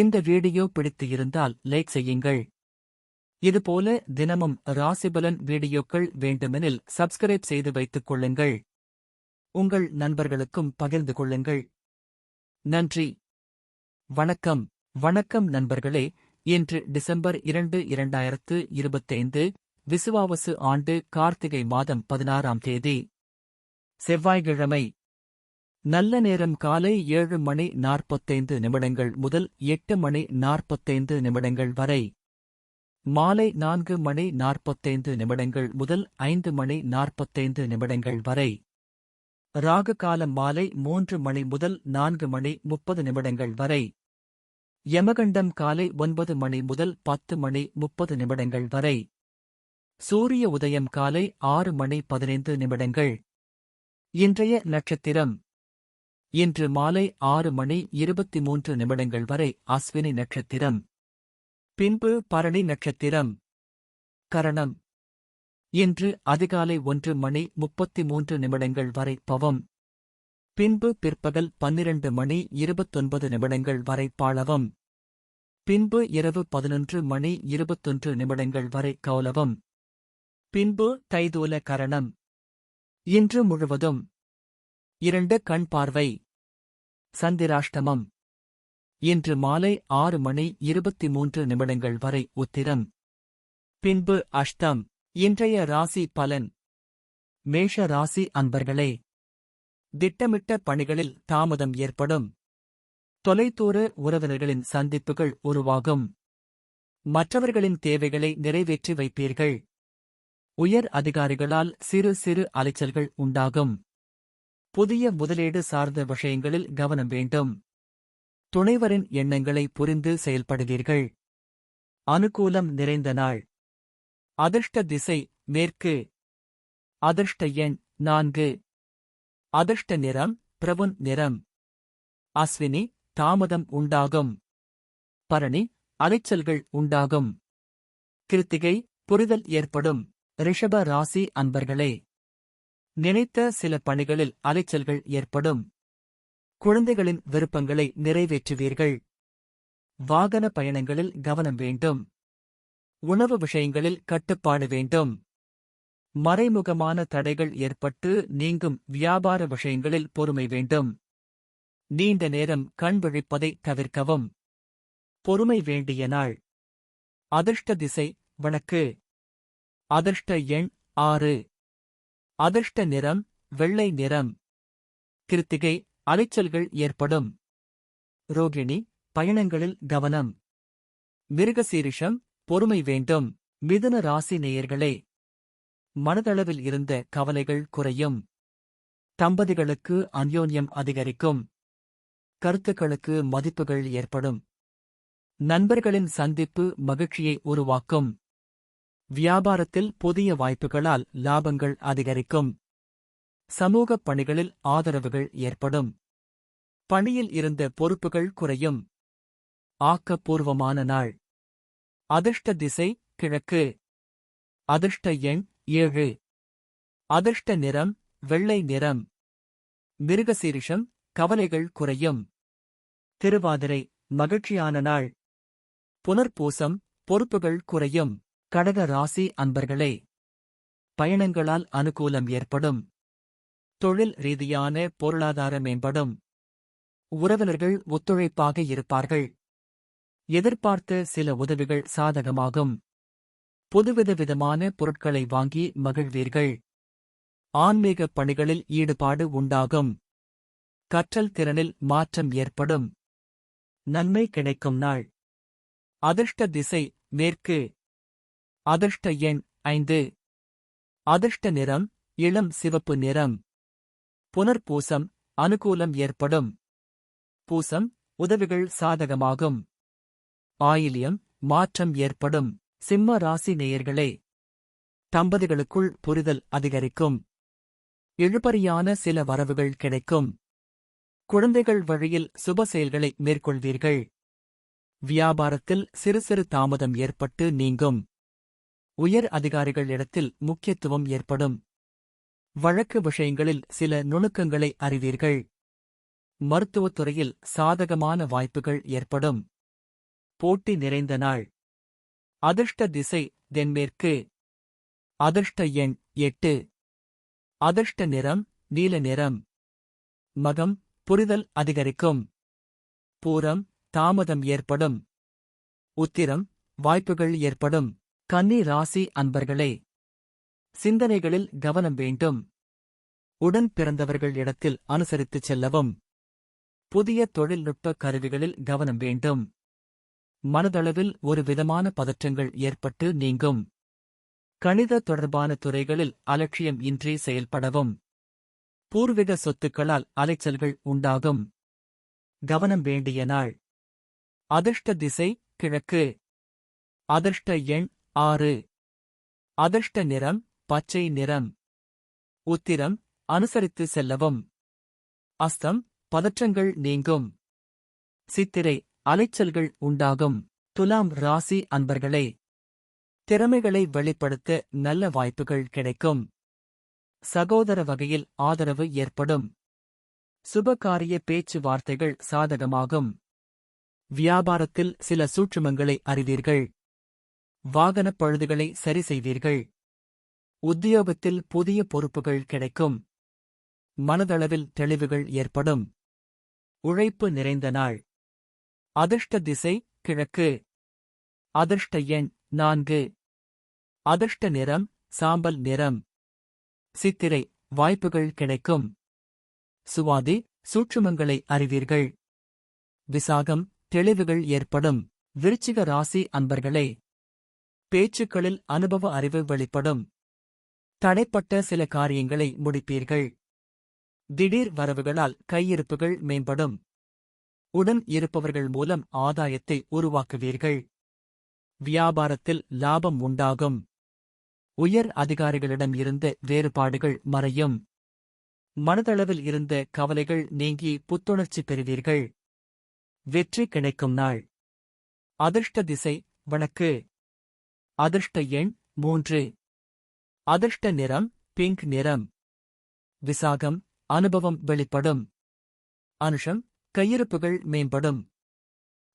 இந்த வீடியோ பிடித்து இருந்தால் லைக் செய்யுங்கள். இதுபோல தினமும் ராசிபலன் வீடியோக்கள் வேண்டுமெனில் சப்ஸ்கிரைப் செய்து வைத்துக் கொள்ளுங்கள். உங்கள் நண்பர்களுக்கும் பகிர்ந்து கொள்ளுங்கள். நன்றி. வணக்கம். வணக்கம் நண்பர்களே. இன்று டிசம்பர் இரண்டு இரண்டாயிரத்து இருபத்தைந்து விசுவாவசு ஆண்டு கார்த்திகை மாதம் பதினாறாம் தேதி. செவ்வாய்க்கிழமை நல்ல நேரம் காலை ஏழு மணி நாற்பத்தைந்து நிமிடங்கள் முதல் எட்டு மணி நாற்பத்தைந்து நிமிடங்கள் வரை. மாலை நான்கு மணி நாற்பத்தைந்து நிமிடங்கள் முதல் ஐந்து மணி நாற்பத்தைந்து நிமிடங்கள் வரை. ராகு காலம் மாலை மூன்று மணி முதல் நான்கு மணி முப்பது நிமிடங்கள் வரை. யமகண்டம் காலை ஒன்பது மணி முதல் பத்து மணி முப்பது நிமிடங்கள் வரை. சூரிய உதயம் காலை ஆறு மணி பதினைந்து நிமிடங்கள். இன்றைய நட்சத்திரம். இன்று மாலை ஆறு மணி இருபத்தி மூன்று நிமிடங்கள் வரை அஸ்வினி நட்சத்திரம். பின்பு பரணி நட்சத்திரம். கரணம். இன்று அதிகாலை ஒன்று மணி முப்பத்தி மூன்று நிமிடங்கள் வரை பவம். பின்பு பிற்பகல் பன்னிரண்டு மணி இருபத்தொன்பது நிமிடங்கள் வரை பாளவம். பின்பு இரவு பதினொன்று மணி இருபத்தொன்று நிமிடங்கள் வரை கௌலவம். பின்பு தைதூல கரணம். இன்று முழுவதும் இரண்டு கண் பார்வை. சந்திராஷ்டமம். இன்று மாலை ஆறு மணி இருபத்தி மூன்று நிமிடங்கள் வரை உத்திரம். பின்பு அஷ்டம். இன்றைய ராசி பலன். மேஷ ராசி அன்பர்களே. திட்டமிட்ட பணிகளில் தாமதம் ஏற்படும். தொலைதூர உறவினர்களின் சந்திப்புகள் உருவாகும். மற்றவர்களின் தேவைகளை நிறைவேற்றி வைப்பீர்கள். உயர் அதிகாரிகளால் சிறு சிறு அலைச்சல்கள் உண்டாகும். புதிய முதலீடு சார்ந்த விஷயங்களில் கவனம் வேண்டும். துணைவரின் எண்ணங்களை புரிந்து செயல்படுவீர்கள். அனுகூலம் நிறைந்த நாள். அதிர்ஷ்ட திசை மேற்கு. அதிர்ஷ்ட எண் நான்கு. அதிர்ஷ்ட நிறம் பிரபுன் நிறம். அஸ்வினி தாமதம் உண்டாகும். பரணி அலைச்சல்கள் உண்டாகும். கிருத்திகை புரிதல் ஏற்படும். ரிஷப ராசி அன்பர்களே. நினைத்த சில பணிகளில் அலைச்சல்கள் ஏற்படும். குழந்தைகளின் விருப்பங்களை நிறைவேற்றுவீர்கள். வாகன பயணங்களில் கவனம் வேண்டும். உணவு விஷயங்களில் கட்டுப்பாடு வேண்டும். மறைமுகமான தடைகள் ஏற்பட்டு நீங்கும் வியாபார விஷயங்களில் பொறுமை வேண்டும். நீண்ட நேரம் கண் விழிப்பதை தவிர்க்கவும். பொறுமை வேண்டிய நாள். அதிர்ஷ்ட திசை வழக்கு. அதிர்ஷ்ட எண் ஆறு. அதிர்ஷ்ட நிறம் வெள்ளை நிறம். கிருத்திகை அலைச்சல்கள் ஏற்படும். ரோகிணி பயணங்களில் கவனம். மிருகசீரிஷம் பொறுமை வேண்டும். மிதுன ராசி நேயர்களே. மனதளவில் இருந்த கவலைகள் குறையும். தம்பதிகளுக்கு அந்யோன்யம் அதிகரிக்கும். கருத்துக்களுக்கு மதிப்புகள் ஏற்படும். நண்பர்களின் சந்திப்பு மகிழ்ச்சியை உருவாக்கும். வியாபாரத்தில் புதிய வாய்ப்புகளால் லாபங்கள் அதிகரிக்கும். சமூகப் பணிகளில் ஆதரவுகள் ஏற்படும். பணியில் இருந்த பொறுப்புகள் குறையும். ஆக்கப்பூர்வமான நாள். அதிர்ஷ்ட திசை கிழக்கு. அதிர்ஷ்ட எண் ஏழு. அதிர்ஷ்ட நிறம் வெள்ளை நிறம். மிருகசீரிஷம் கவலைகள் குறையும். திருவாதிரை மகிழ்ச்சியான நாள். புனர்பூசம் பொறுப்புகள் குறையும். கடக ராசி அன்பர்களே பயணங்களால் அனுகூலம் ஏற்படும். தொழில் ரீதியான பொருளாதார மேம்படும். உறவினர்கள் ஒத்துழைப்பாக இருப்பார்கள். எதிர்பார்த்த சில உதவிகள் சாதகமாகும். புதுவித விதமான பொருட்களை வாங்கி மகிழ்வீர்கள். ஆன்மீக பணிகளில் ஈடுபாடு உண்டாகும். கற்றல் திறனில் மாற்றம் ஏற்படும். நன்மை கிடைக்கும் நாள். அதிர்ஷ்ட திசை மேற்கு. அதிர்ஷ்ட எண் ஐந்து. அதிர்ஷ்ட நிறம் இளம் சிவப்பு நிறம். புனர்பூசம் அனுகூலம் ஏற்படும். பூசம் உதவிகள் சாதகமாகும். ஆயிலியம் மாற்றம் ஏற்படும். சிம்ம ராசி நேயர்களே தம்பதிகளுக்குள் புரிதல் அதிகரிக்கும். இழுபறியான சில வரவுகள் கிடைக்கும். குழந்தைகள் வழியில் சுப செயல்களை மேற்கொள்வீர்கள். வியாபாரத்தில் சிறு சிறு தாமதம் ஏற்பட்டு நீங்கும். உயர் அதிகாரிகள் இடத்தில் முக்கியத்துவம் ஏற்படும். வழக்கு விஷயங்களில் சில நுணுக்கங்களை அறிவீர்கள். மருத்துவத் துறையில் சாதகமான வாய்ப்புகள் ஏற்படும். போட்டி நிறைந்த நாள். அதிர்ஷ்ட திசை தென்மேற்கு. அதிர்ஷ்ட எண் எட்டு. அதிர்ஷ்ட நிறம் நீல நிறம். மகம் புரிதல் அதிகரிக்கும். பூரம் தாமதம் ஏற்படும். உத்திரம் வாய்ப்புகள் ஏற்படும். கன்னி ராசி அன்பர்களே சிந்தனைகளில் கவனம் வேண்டும். உடன் பிறந்தவர்கள் இடத்தில் அனுசரித்துச் செல்லவும். புதிய தொழில்நுட்ப கருவிகளில் கவனம் வேண்டும். மனதளவில் ஒரு விதமான பதற்றங்கள் ஏற்பட்டு நீங்கும். கணித தொடர்பான துறைகளில் அலட்சியம் இன்றி செயல்படவும். பூர்வீக சொத்துக்களால் அலைச்சல்கள் உண்டாகும். கவனம் வேண்டிய நாள். அதிர்ஷ்ட திசை கிழக்கு. அதிர்ஷ்ட எண் ஆறு. அதிர்ஷ்ட நிறம் பச்சை நிறம். உத்திரம் அனுசரித்து செல்லவும். அஸ்தம் பதற்றங்கள் நீங்கும். சித்திரை அலைச்சல்கள் உண்டாகும். துலாம் ராசி அன்பர்களே திறமைகளை வெளிப்படுத்த நல்ல வாய்ப்புகள் கிடைக்கும். சகோதர வகையில் ஆதரவு ஏற்படும். சுபகாரிய பேச்சுவார்த்தைகள் சாதகமாகும். வியாபாரத்தில் சில சூற்றுமங்களை அறிவீர்கள். வாகனப் பழுதுகளை சரி செய்வீர்கள். உத்தியோகத்தில் புதிய பொறுப்புகள் கிடைக்கும். மனதளவில் தெளிவுகள் ஏற்படும். உழைப்பு நிறைந்த நாள். அதிர்ஷ்ட திசை கிழக்கு. அதிர்ஷ்ட எண் நான்கு. அதிர்ஷ்ட நிறம் சாம்பல் நிறம். சித்திரை வாய்ப்புகள் கிடைக்கும். சுவாதி சூட்சுமங்களை அறிவீர்கள். விசாகம் தெளிவுகள் ஏற்படும். விருச்சிக ராசி அன்பர்களே பேச்சுக்களில் அனுபவ அறிவு வெளிப்படும். தடைப்பட்ட சில காரியங்களை முடிப்பீர்கள். திடீர் வரவுகளால் கையிருப்புகள் மேம்படும். உடன் இருப்பவர்கள் மூலம் ஆதாயத்தை உருவாக்குவீர்கள். வியாபாரத்தில் லாபம் உண்டாகும். உயர் அதிகாரிகளிடம் இருந்த வேறுபாடுகள் மறையும். மனதளவில் இருந்த கவலைகள் நீங்கி புத்துணர்ச்சி பெறுவீர்கள். வெற்றி கிடைக்கும் நாள். அதிர்ஷ்ட திசை வடக்கு. அதிர்ஷ்ட எண் மூன்று. அதிர்ஷ்ட நிறம் பிங்க் நிறம். விசாகம் அனுபவம் வெளிப்படும். அனுஷம் கையிருப்புகள் மேம்படும்.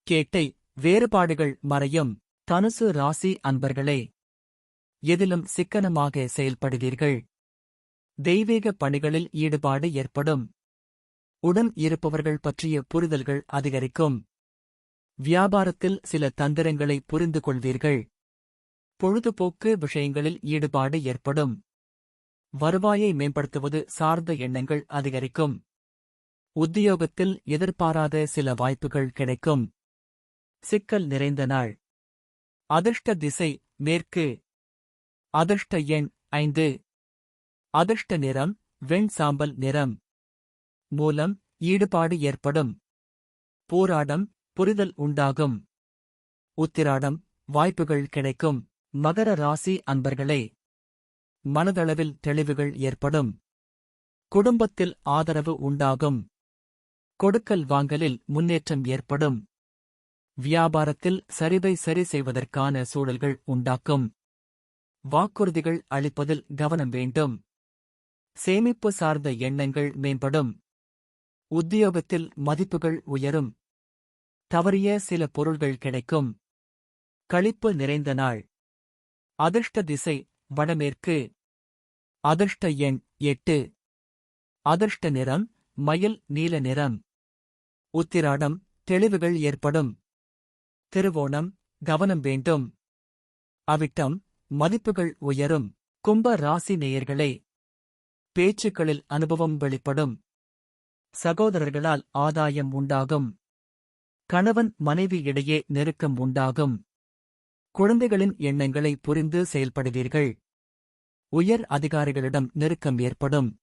கேட்டை வேறுபாடுகள் மறையும். தனுசு ராசி அன்பர்களே எதிலும் சிக்கனமாக செயல்படுவீர்கள். தெய்வீக பணிகளில் ஈடுபாடு ஏற்படும். உடன் இருப்பவர்கள் பற்றிய புரிதல்கள் அதிகரிக்கும். வியாபாரத்தில் சில தந்திரங்களை புரிந்து கொள்வீர்கள். பொழுதுபோக்கு விஷயங்களில் ஈடுபாடு ஏற்படும். வருவாயை மேம்படுத்துவது சார்ந்த எண்ணங்கள் அதிகரிக்கும். உத்தியோகத்தில் எதிர்பாராத சில வாய்ப்புகள் கிடைக்கும். சிக்கல் நிறைந்த நாள். அதிர்ஷ்ட திசை மேற்கு. அதிர்ஷ்ட எண் ஐந்து. அதிர்ஷ்ட நிறம் வெண் சாம்பல் நிறம். மூலம் ஈடுபாடு ஏற்படும். போராடம் புரிதல் உண்டாகும். உத்திராடம் வாய்ப்புகள் கிடைக்கும். மகர ராசி அன்பர்களே மனதளவில் தெளிவுகள் ஏற்படும். குடும்பத்தில் ஆதரவு உண்டாகும். கொடுக்கல் வாங்கலில் முன்னேற்றம் ஏற்படும். வியாபாரத்தில் சரிவை சரி செய்வதற்கான சூழல்கள் உண்டாக்கும். வாக்குறுதிகள் அளிப்பதில் கவனம் வேண்டும். சேமிப்பு சார்ந்த எண்ணங்கள் மேம்படும். உத்தியோகத்தில் மதிப்புகள் உயரும். தவறிய சில பொருள்கள் கிடைக்கும். களிப்பு நிறைந்த நாள். அதிர்ஷ்ட திசை வடமேற்கு. அதிர்ஷ்ட எண் எட்டு. அதிர்ஷ்ட நிறம் மயில் நீல நிறம். உத்திராடம் தெளிவுகள் ஏற்படும். திருவோணம் கவனம் வேண்டும். அவிட்டம் மதிப்புகள் உயரும். கும்ப ராசி நேயர்களே பேச்சுக்களில் அனுபவம் வெளிப்படும். சகோதரர்களால் ஆதாயம் உண்டாகும். கணவன் மனைவி இடையே நெருக்கம் உண்டாகும். குழந்தைகளின் எண்ணங்களை புரிந்து செயல்படுவீர்கள். உயர் அதிகாரிகளிடம் நெருக்கம் ஏற்படும்.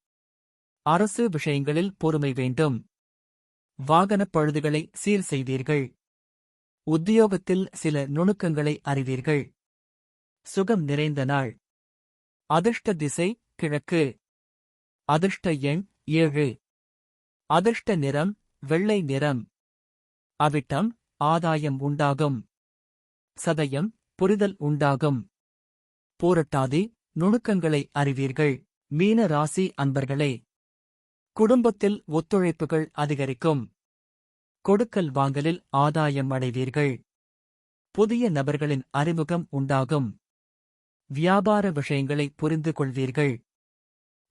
அரசு விஷயங்களில் பொறுமை வேண்டும். வாகனப் பழுதுகளை சீர் செய்வீர்கள். உத்தியோகத்தில் சில நுணுக்கங்களை அறிவீர்கள். சுகம் நிறைந்த நாள். அதிர்ஷ்ட திசை கிழக்கு. அதிர்ஷ்ட எண் ஏழு. அதிர்ஷ்ட நிறம் வெள்ளை நிறம். அவிட்டம் ஆதாயம் உண்டாகும். சதயம் புரிதல் உண்டாகும். போரட்டாதி நுணுக்கங்களை அறிவீர்கள். மீன ராசி அன்பர்களே குடும்பத்தில் ஒத்துழைப்புகள் அதிகரிக்கும். கொடுக்கல் வாங்கலில் ஆதாயம் அடைவீர்கள். புதிய நபர்களின் அறிமுகம் உண்டாகும். வியாபார விஷயங்களை புரிந்து கொள்வீர்கள்.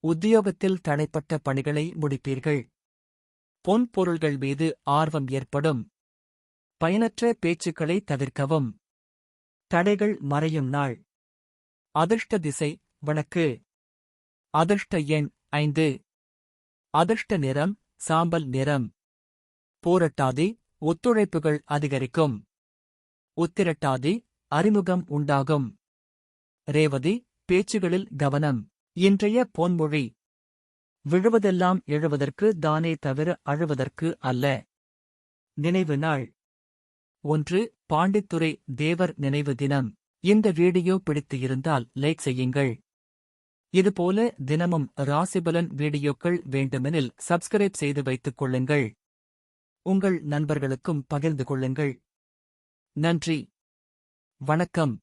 உத்தியோகத்தில் தடைப்பட்ட பணிகளை முடிப்பீர்கள். பொன் பொருள்கள் மீது ஆர்வம் ஏற்படும். பயனற்ற பேச்சுக்களை தவிர்க்கவும். தடைகள் மறையும் நாள். அதிர்ஷ்ட திசை வடக்கு அதிர்ஷ்ட எண் ஐந்து. அதிர்ஷ்ட நிறம் சாம்பல் நிறம். போரட்டாதி ஒத்துழைப்புகள் அதிகரிக்கும். உத்திரட்டாதி அறிமுகம் உண்டாகும். ரேவதி பேச்சுகளில் கவனம். இன்றைய பொன்மொழி. விழுவதெல்லாம் எழுவதற்கு தானே தவிர அழுவதற்கு அல்ல. நினைவு நாள். ஒன்று பாண்டித்துரை தேவர் நினைவு தினம். இந்த வீடியோ பிடித்து இருந்தால் லைக் செய்யுங்கள். இதுபோல தினமும் ராசிபலன் வீடியோக்கள் வேண்டுமெனில் சப்ஸ்கிரைப் செய்து வைத்துக் கொள்ளுங்கள். உங்கள் நண்பர்களுக்கும் பகிர்ந்து கொள்ளுங்கள். நன்றி. வணக்கம்.